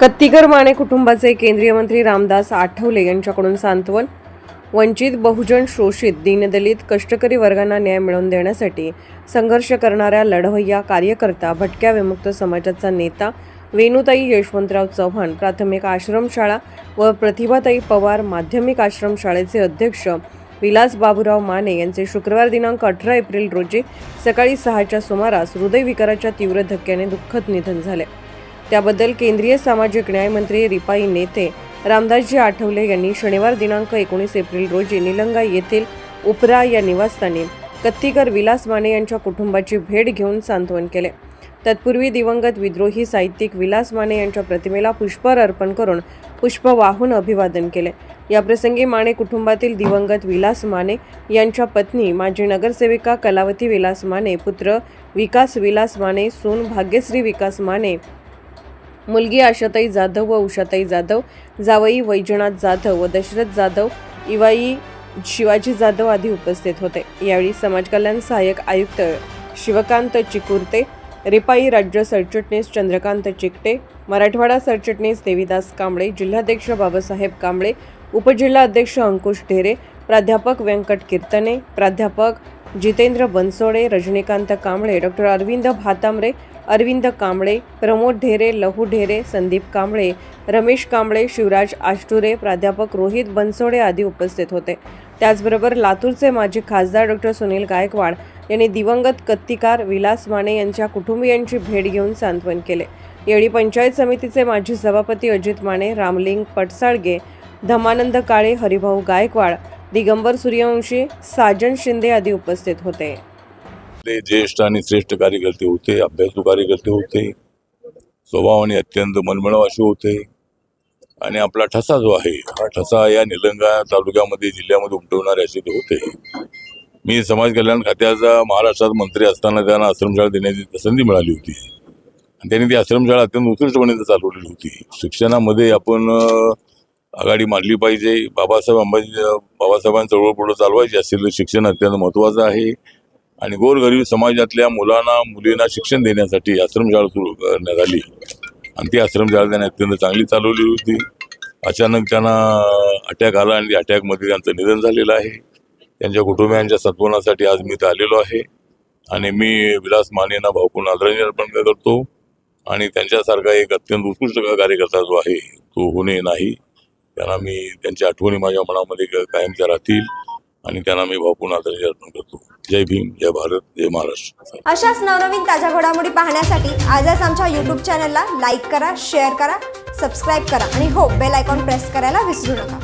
कत्तीकर माने कुटुंबाचे केंद्रीय मंत्री रामदास आठवले यांच्याकडून सांत्वन. वंचित बहुजन शोषित दीनदलित कष्टकरी वर्गांना न्याय मिळवून देण्यासाठी संघर्ष करणाऱ्या लढवय्या कार्यकर्ता भटक्या विमुक्त समाजाचा नेता वेणुताई यशवंतराव चव्हाण प्राथमिक आश्रमशाळा व प्रतिभाताई पवार माध्यमिक आश्रमशाळेचे अध्यक्ष विलास बाबूराव माने यांचे शुक्रवार दिनांक अठरा एप्रिल रोजी सकाळी सहाच्या सुमारास हृदयविकाराच्या तीव्र धक्क्याने दुःखद निधन झाले. त्याबद्दल केंद्रीय सामाजिक न्याय मंत्री रिपाई नेते रामदासजी आठवले यांनी शनिवार दिनांक एकोणीस एप्रिल रोजी निलंगा येथील उपरा या निवासस्थानी कत्तीकर विलास माने यांच्या कुटुंबाची भेट घेऊन सांत्वन केले. तत्पूर्वी दिवंगत विद्रोही साहित्यिक विलास माने यांच्या प्रतिमेला पुष्पहार अर्पण करून पुष्प वाहून अभिवादन केले. याप्रसंगी माने कुटुंबातील दिवंगत विलास माने यांच्या पत्नी माजी नगरसेविका कलावती विलास माने पुत्र विकास विलास माने सून भाग्यश्री विकास माने मुलगी आशाताई जाधव व उषाताई जाधव जावई वैजनाथ जाधव व दशरथ जाधव इवाई शिवाजी जाधव आदी उपस्थित होते. यावेळी समाज कल्याण सहाय्यक आयुक्त शिवकांत चिकुर्ते रिपाई राज्य सरचिटणीस चंद्रकांत चिकटे मराठवाडा सरचिटणीस देविदास कांबळे जिल्हाध्यक्ष बाबासाहेब कांबळे उपजिल्हा अध्यक्ष अंकुश ढेरे प्राध्यापक व्यंकट कीर्तने प्राध्यापक जितेंद्र बनसोडे रजनीकांत कांबळे डॉक्टर अरविंद भातांबरे अरविंद कांबळे प्रमोद ढेरे लहू ढेरे संदीप कांबळे रमेश कांबळे शिवराज आष्टुरे प्राध्यापक रोहित बनसोडे आदी उपस्थित होते. त्याचबरोबर लातूरचे माजी खासदार डॉक्टर सुनील गायकवाड यांनी दिवंगत कत्तिकार विलास माने यांच्या कुटुंबियांची भेट घेऊन सांत्वन केले. येळी पंचायत समितीचे माजी सभापती अजित माने रामलिंग पटसाळगे धमानंद काळे हरिभाऊ गायकवाड दिगंबर सूर्यवंशी साजन शिंदे आदी उपस्थित होते. ते ज्येष्ठ आणि श्रेष्ठ कार्यकर्ते होते अभ्यासू कार्यकर्ते होते. स्वभावाने अत्यंत मनमिळावाशी होते. आणि आपला ठसा जो आहे हा ठसा या निलंगा तालुक्यामध्ये जिल्ह्यामध्ये उमटवणारे असे ते होते. मी समाज कल्याण खात्याचा महाराष्ट्रात मंत्री असताना त्यांना आश्रमशाळा देण्याची संधी मिळाली होती. आणि त्यांनी ती आश्रमशाळा अत्यंत उत्कृष्टपणे चालवलेली होती. शिक्षणामध्ये आपण आघाडी मांडली पाहिजे. बाबासाहेब अंबाजी बाबासाहेबांची चळवळ पुढे चालवायची असेल तर शिक्षण अत्यंत महत्त्वाचं आहे. आणि गोरगरीब समाजातल्या मुलांना मुलींना शिक्षण देण्यासाठी आश्रमशाळा सुरू करण्यात आली. आणि ती आश्रमशाळा त्यांनी अत्यंत चांगली चालवली होती. अचानक त्यांना अटॅक आला आणि अटॅकमध्ये त्यांचं निधन झालेलं आहे. त्यांच्या कुटुंबियांच्या सत्वनासाठी आज मी इथं आलेलो आहे. आणि मी विलास मानेना भावपूर्ण आदरांजली अर्पण करतो. आणि त्यांच्यासारखा एक अत्यंत उत्कृष्ट कार्यकर्ता जो आहे तो होणे नाही. त्यांना मी त्यांच्या आठवणी माझ्या मनामध्ये कायमच्या राहतील आणि त्यांना मी भावपूर्ण आदरांजली अर्पण करतो. जय भीम जय भारत जय महाराष्ट्र. अशाच नवनवीन ताज्या घडामोडी पाहण्यासाठी आजच आमच्या यूट्यूब चॅनलला लाईक करा शेअर करा सबस्क्राईब करा आणि हो बेल आयकॉन प्रेस करायला विसरू नका.